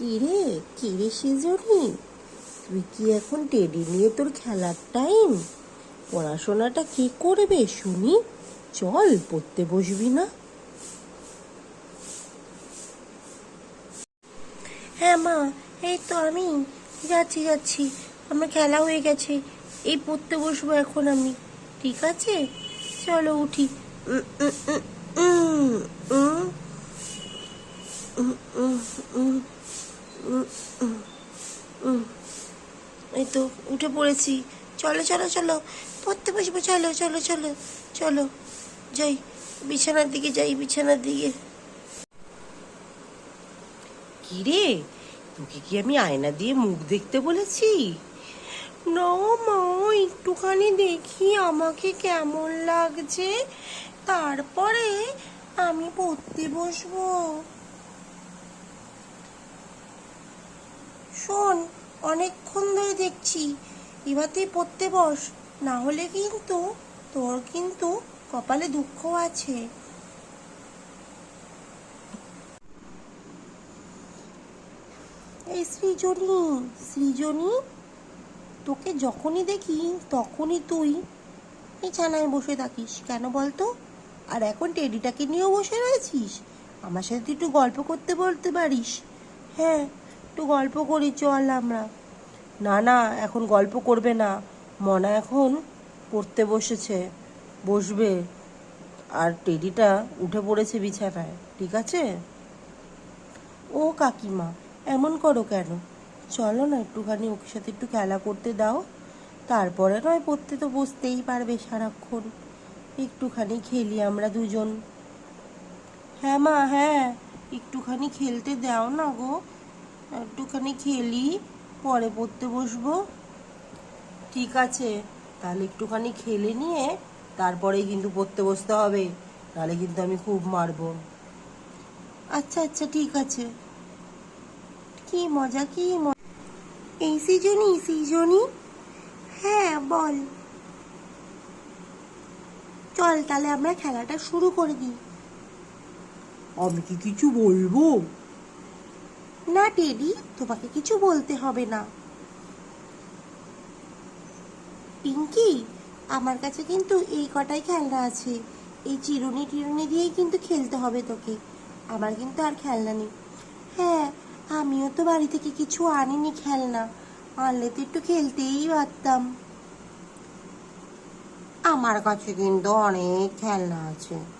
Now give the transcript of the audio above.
কিরে কিরে সেজনি? তুই কি এখন টেডি নিয়ে তোর খেলার টাইম পড়াশোনাটা কি করবে শুনি? চল পড়তে বসবি না। হ্যাঁ মা এই তো আমি যাচ্ছি যাচ্ছি। আমার খেলা হয়ে গেছে। এই পড়তে বসবো এখন আমি। ঠিক আছে? চলো উঠি। উম, উম, উম, উম, উম, উম, উম। এই তো, উঠে পড়েছি। চলো চলো চলো। পড়তে বসবো, চলো চলো চলো চলো। যাই, বিছানার দিকে যাই, বিছানার দিকে। কিরে তোকে কি আমি আয়না দিয়ে মুখ দেখতে বলেছি? না মা, একটুখানি দেখি, আমাকে কেমন লাগছে। তারপরে আমি পড়তে বসবো। শোন অনেকক্ষণ ধরে দেখছি। এবার তুই পড়তে বস, না হলে কিন্তু তোর কিন্তু কপালে দুঃখ আছে। এই সৃজনী সৃজনী, তোকে যখনই দেখি তখনই তুই ছানায় বসে থাকিস, কেন বলতো? আর এখন টেডিটাকে নিয়েও বসে রয়েছিস? আমার সাথে তুই একটু গল্প করতে বলতে পারিস। হ্যাঁ একটু গল্প করি, চল আমরা। না না, এখন গল্প করবে না। মনা এখন পড়তে বসেছে, বসবে। আর টেডিটা উঠে পড়েছে বিছানায়, ঠিক আছে? ও কাকিমা, এমন করো কেন? চলো না একটুখানি ওকে সাথে একটু খেলা করতে দাও। তারপরে নয়, পড়তে তো বসতেই পারবে সারাক্ষণ। একটুখানি খেলি আমরা দুজন। হ্যাঁ মা হ্যাঁ একটুখানি খেলতে দাও না গো। একটুখানি খেলি, পরে পড়তে বসবো। ঠিক আছে, তাহলে একটুখানি খেলে নিয়ে তারপরেই কিন্তু পড়তে বসতে হবে তাহলে কিন্তু আমি খুব মারবো। আচ্ছা আচ্ছা ঠিক আছে। কি মজা কি মজা। এই সিজনি সিজনি হ্যাঁ বল। চল, তাহলে আমরা খেলাটা শুরু করে দিই। আমি কি কিছু বলব? না, টেডি, তোমাকে কিছু বলতে হবে না। পিঙ্কি, আমার কাছে কিন্তু এই কটাই খেলনা আছে। এই চিরুনি টিরুনি দিয়েই কিন্তু খেলতে হবে তোকে। আমার কিন্তু আর খেলনা নেই। হ্যাঁ আমিও তো বাড়ি থেকে কিছু আনিনি খেলনা। আনলে তো একটু খেলতেই পারতাম। আমার কাছে কিন্তু অনেক খেলনা আছে।